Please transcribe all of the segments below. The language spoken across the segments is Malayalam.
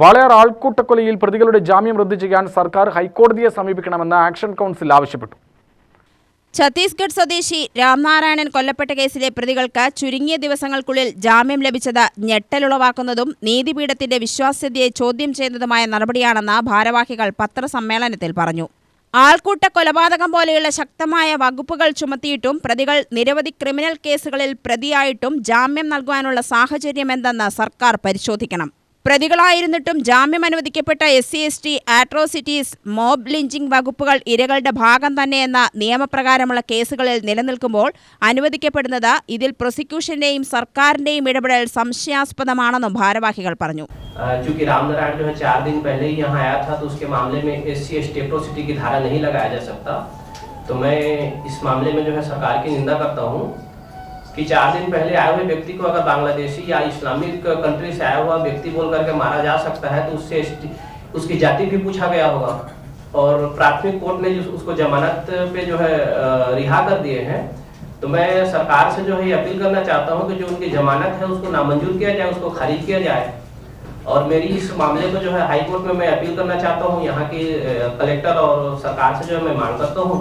വാളയാർ ആൾക്കൂട്ടക്കൊലയിൽ പ്രതികളുടെ ജാമ്യം റദ്ദു ചെയ്യാൻ സർക്കാർ ഹൈക്കോടതിയെ സമീപിക്കണമെന്ന് ആക്ഷൻ കൗൺസിൽ ആവശ്യപ്പെട്ടു. ഛത്തീസ്ഗഡ് സ്വദേശി രാംനാരായണൻ കൊല്ലപ്പെട്ട കേസിലെ പ്രതികൾക്ക് ചുരുങ്ങിയ ദിവസങ്ങൾക്കുള്ളിൽ ജാമ്യം ലഭിച്ചത് ഞെട്ടലുളവാക്കുന്നതും നീതിപീഠത്തിന്റെ വിശ്വാസ്യതയെ ചോദ്യം ചെയ്യുന്നതുമായ നടപടിയാണെന്ന് ഭാരവാഹികൾ പത്രസമ്മേളനത്തിൽ പറഞ്ഞു. ആൾക്കൂട്ട കൊലപാതകം പോലെയുള്ള ശക്തമായ വകുപ്പുകൾ ചുമത്തിയിട്ടും പ്രതികൾ നിരവധി ക്രിമിനൽ കേസുകളിൽ പ്രതിയായിട്ടും ജാമ്യം നൽകുവാനുള്ള സാഹചര്യമെന്തെന്ന് സർക്കാർ പരിശോധിക്കണം. പ്രതികളായിരുന്നിട്ടും ജാമ്യം അനുവദിക്കപ്പെട്ട S C S T atrocities mob lynching വകുപ്പുകൾ ഇരകളുടെ ഭാഗം തന്നെയെന്ന നിയമപ്രകാരമുള്ള കേസുകളിൽ നിലനിൽക്കുമ്പോൾ അനുവദിക്കപ്പെടുന്നത് ഇതിൽ പ്രോസിക്യൂഷന്റെയും സർക്കാരിന്റെയും ഇടപെടൽ സംശയാസ്പദമാണെന്നും ഭാരവാഹികൾ പറഞ്ഞു अ, चूंकि रामनारायण जो है चार दिन पहले ही यहाँ आया था तो उसके मामले में एस सी एस टेप्रोसिटी की धारा नहीं लगाया जा सकता तो मैं इस मामले में जो है सरकार की निंदा करता हूँ कि चार दिन पहले आए हुए व्यक्ति को अगर बांग्लादेशी या इस्लामिक कंट्री से आया हुआ व्यक्ति बोल करके मारा जा सकता है तो उससे उसकी जाति भी पूछा गया होगा। और प्राथमिक कोर्ट ने उसको जमानत पे जो है रिहा कर दिए हैं। तो मैं सरकार से जो है अपील करना चाहता हूँ कि जो उनकी जमानत है, उसको नामंजूर किया जाए, उसको खारिज किया जाए। और मेरी इस मामले को जो है हाई कोर्ट में मैं अपील करना चाहता हूँ। यहाँ के कलेक्टर और सरकार से जो है मैं मांग करता हूँ।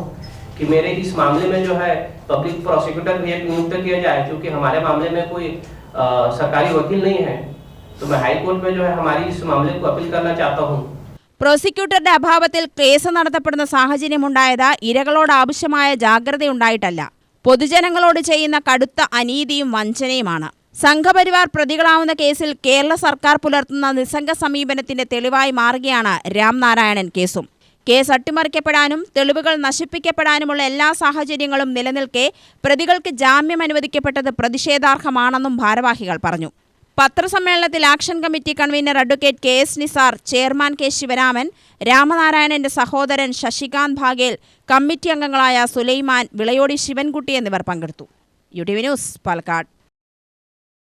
कि मेरे इस मामले में जो है पब्लिक प्रोसिक्यूटर भी एक नियुक्त किया जाए क्योंकि हमारे मामले में कोई अ, सरकारी वकील नहीं है तो मैं हाई कोर्ट में जो है हमारी इस मामले को अपील करना चाहता हूँ പ്രോസിക്യൂട്ടറുടെ അഭാവത്തിൽ കേസ് നടത്തപ്പെടുന്ന സാഹചര്യമുണ്ടായത് ഇരകളോട് ആവശ്യമായ ജാഗ്രതയുണ്ടായിട്ടല്ല പൊതുജനങ്ങളോട് ചെയ്യുന്ന കടുത്ത അനീതിയും വഞ്ചനയുമാണ് സംഘപരിവാർ പ്രതികളാവുന്ന കേസിൽ കേരള സർക്കാർ പുലർത്തുന്ന നിസ്സംഗ സമീപനത്തിന്റെ തെളിവായി മാറുകയാണ് രാംനാരായണൻ കേസും കേസ് അട്ടിമറിക്കപ്പെടാനും തെളിവുകൾ നശിപ്പിക്കപ്പെടാനുമുള്ള എല്ലാ സാഹചര്യങ്ങളും നിലനിൽക്കെ പ്രതികൾക്ക് ജാമ്യം അനുവദിക്കപ്പെട്ടത് പ്രതിഷേധാർഹമാണെന്നും ഭാരവാഹികൾ പറഞ്ഞു. പത്രസമ്മേളനത്തിൽ action committee convener advocate K S Nisar chairman K Sivaraman രാമനാരായണന്റെ സഹോദരൻ ശശികാന്ത് ഭാഗേൽ കമ്മിറ്റി അംഗങ്ങളായ സുലൈമാൻ വിളയോടി ശിവൻകുട്ടി എന്നിവർ പങ്കെടുത്തു. U T V news Palakkad.